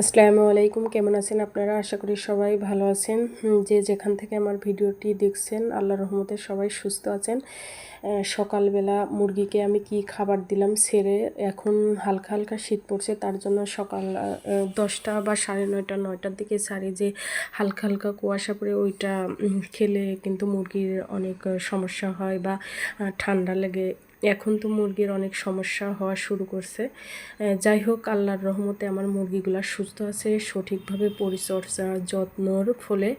আসসালামু আলাইকুম, কেমন আছেন আপনারা? আশা করি সবাই ভালো আছেন। যে যেখান থেকে আমার ভিডিওটি দেখছেন আল্লাহ রহমতে সবাই সুস্থ আছেন। সকালবেলা মুরগিকে আমি কি খাবার দিলাম ছেড়ে এখন হালকা হালকা শীত পড়ছে, তার জন্য সকাল দশটা বা সাড়ে নয়টা, নয়টার দিকে ছাড়ি যে হালকা হালকা কুয়াশা পড়ে, ওইটা খেলে কিন্তু মুরগির অনেক সমস্যা হয় বা ঠান্ডা লেগে এখন তো মুরগির অনেক সমস্যা হওয়া শুরু করছে। যাই হোক আল্লাহর রহমতে আমার মুরগিগুলো সুস্থ আছে, সঠিকভাবে পরিচর্যা যত্নর ফলে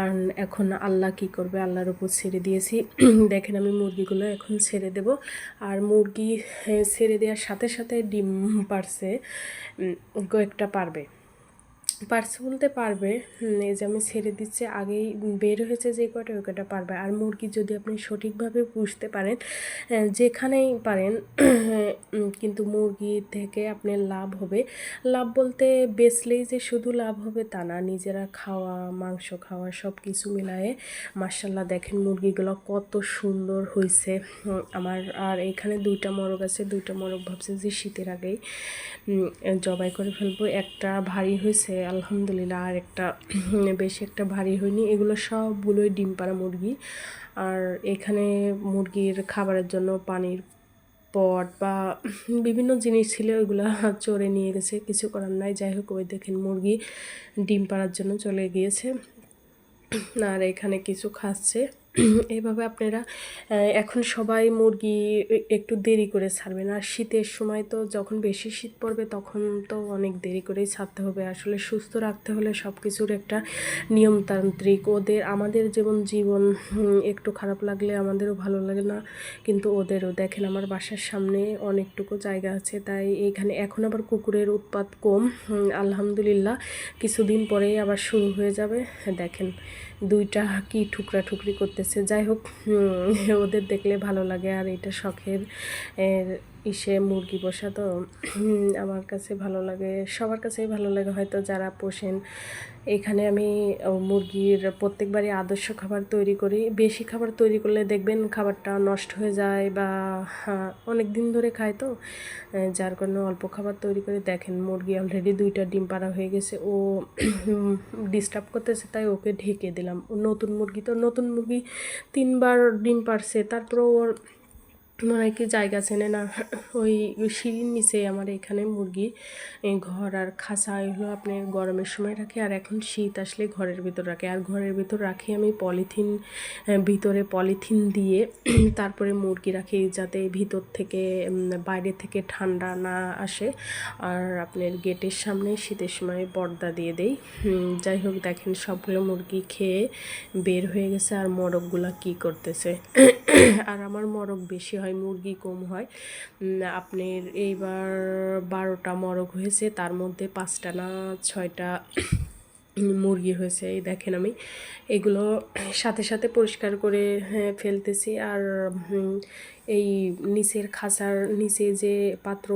আর এখন আল্লাহ কি করবে? আল্লাহর উপর ছেড়ে দিয়েছি। দেখেন আমি মুরগিগুলো এখন ছেড়ে দেব। আর মুরগি ছেড়ে দেওয়ার সাথে সাথে ডিম পারছে কয়েকটা পারবে। পারছে, বলতে পারবে এই যে আমি ছেড়ে দিচ্ছি, আগেই বের হয়েছে যে কটা ওই কটা পারবে। আর মুরগি যদি আপনি সঠিকভাবে পুষতে পারেন যেখানেই পারেন কিন্তু মুরগি থেকে আপনার লাভ হবে। লাভ বলতে বেচলেই যে শুধু লাভ হবে তা না, নিজেরা খাওয়া, মাংস খাওয়া সব কিছু মিলায়ে মার্শাল্লাহ দেখেন মুরগিগুলো কত সুন্দর হয়েছে আমার আর এখানে দুইটা মরগ আছে, দুইটা মরগ ভাবছে যে শীতের আগেই জবাই করে ফেলব। একটা ভারী হয়েছে আলহামদুলিল্লাহ আর একটা বেশি একটা ভারী হয়নি। এগুলো সবগুলোই ডিম পাড়া মুরগি। আর এখানে মুরগির খাবারের জন্য পানির পট বা বিভিন্ন জিনিস ছিল, ওইগুলো চড়ে নিয়ে গেছে। কিছু করার নাই। যাই হোক, ওই দেখেন মুরগি ডিম পাড়ার জন্য চলে গিয়েছে। আর এখানে কিছু খাচ্ছে। এইভাবে আপনারা এখন সবাই মুরগি একটু দেরি করে ছাড়বেন আর শীতের সময় তো যখন বেশি শীত পড়বে তখন তো অনেক দেরি করেই ছাড়তে হবে। আসলে সুস্থ রাখতে হলে সব কিছুর একটা নিয়মতান্ত্রিক। ওদের, আমাদের যেমন জীবন একটু খারাপ লাগলে আমাদেরও ভালো লাগে না। কিন্তু ওদেরও দেখেন আমার বাসার সামনে অনেকটুকু জায়গা আছে। তাই এইখানে এখন আবার কুকুরের উৎপাত কম। আলহামদুলিল্লাহ, কিছুদিন পরেই আবার শুরু হয়ে যাবে। দেখেন, দুইটা কি ঠুকরা ঠুকরি করতেছে। যাই হোক ওদের দেখলে ভালো লাগে আর এটা শখের ইসে মুরগি পোষা তো আমার কাছে ভালো লাগে, সবার কাছেই ভালো লাগে। হয়তো যারা পোষেন, এখানে আমি মুরগির প্রত্যেকবারই আদর্শ খাবার তৈরি করি। বেশি খাবার তৈরি করলে দেখবেন খাবারটা নষ্ট হয়ে যায় বা অনেক দিন ধরে খায় তো। যার কারণে অল্প খাবার তৈরি করে দেখেন, মুরগি অলরেডি দুইটা ডিম পাড়া হয়ে গেছে। ও ডিস্টার্ব করতেছে, তাই ওকে ঢেকে দিলাম। নতুন মুরগি তো, নতুন মুরগি তিনবার ডিম পারছে তারপর ওর মনে কি জায়গা চেনে না। ওই সিঁড়ির নিচে আমার এখানে মুরগি ঘর আর খাঁচা, এগুলো আপনি গরমের সময় রাখি আর এখন শীত আসলে ঘরের ভিতর রাখে। আর ঘরের ভিতর রাখি আমি পলিথিন ভিতরে পলিথিন দিয়ে তারপরে মুরগি রাখি যাতে ভিতর থেকে বাইরে থেকে ঠান্ডা না আসে। আর আপনার গেটের সামনে শীতের সময় পর্দা দিয়ে দেই। যাই হোক দেখেন সবগুলো মুরগি খেয়ে বের হয়ে গেছে আর মরকগুলা কি করতেছে। আর আমার মরক বেশি হয় মুরগি কম হয়। আপনার এইবার বারোটা মরক হয়েছে তার মধ্যে পাঁচটা না ছয়টা মুরগি হয়েছে এই দেখেন আমি। এগুলো সাথে সাথে পরিষ্কার করে হ্যাঁ, ফেলতেছি। আর এই নিচের খাঁচার নিচে যে পাত্র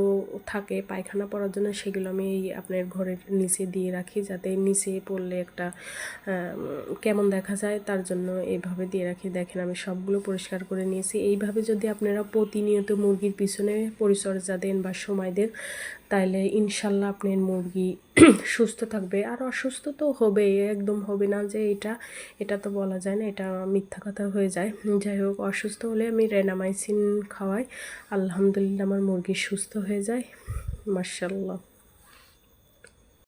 থাকে পায়খানা পড়ার জন্য সেগুলো আমি এই আপনার ঘরের নিচে দিয়ে রাখি যাতে নিচে পড়লে একটা কেমন দেখা যায় তার জন্য এইভাবে দিয়ে রাখি। দেখেন আমি সবগুলো পরিষ্কার করে নিয়েছি। এইভাবে যদি আপনারা প্রতিনিয়ত মুরগির পিছনে পরিচর্যা দেন বা সময় দেন তাহলে ইনশাল্লাহ আপনার মুরগি সুস্থ থাকবে। আর অসুস্থ তো হবে একদম হবে না যে এটা এটা তো বলা যায় না, এটা মিথ্যা কথা হয়ে যায়। যাই হোক, অসুস্থ হলে আমি রেনামাইসিন খাওয়াই, আলহামদুলিল্লাহ আমার মুরগি সুস্থ হয়ে যায় মার্শাল্লাহ